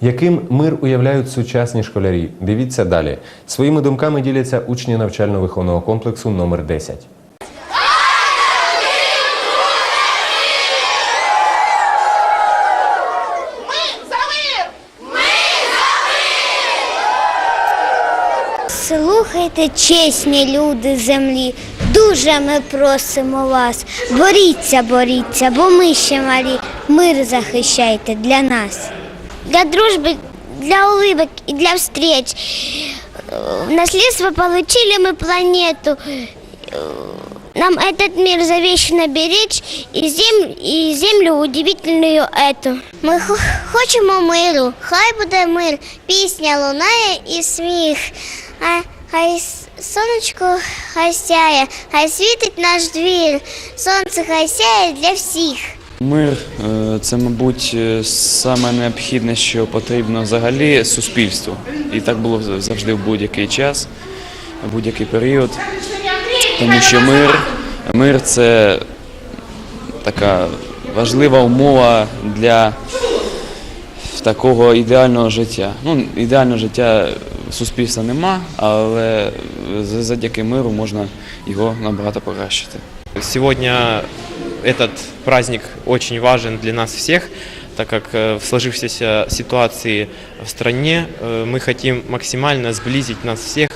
Яким мир уявляють сучасні школярі? Дивіться далі. Своїми думками діляться учні навчально-виховного комплексу номер 10. Слухайте, чесні люди землі, дуже ми просимо вас. Боріться, боріться, бо ми ще малі. Мир захищайте для нас. Для дружби, для улыбок и для встреч. Э, В наследство получили мы планету. Э, Нам этот мир завещано беречь и, зем... і землю удивительную эту. Ми хо- хочемо миру, хай буде мир, пісня лунає і сміх. А, хай с- сонечко хай сяє, хай світить наш двір, сонце хай сяє для всіх. Мир е, це, мабуть, е, саме необхідне, що потрібно взагалі суспільству. І так було завжди в будь-який час, в будь-який період. Тому що мир, мир це така важлива умова для такого ідеального життя. Ну, ідеального життя суспільства нема, але завдяки миру можна його набагато покращити. Сегодня этот праздник очень важен для нас всех, так как э, в сложившейся ситуации в стране э, мы хотим максимально сблизить нас всех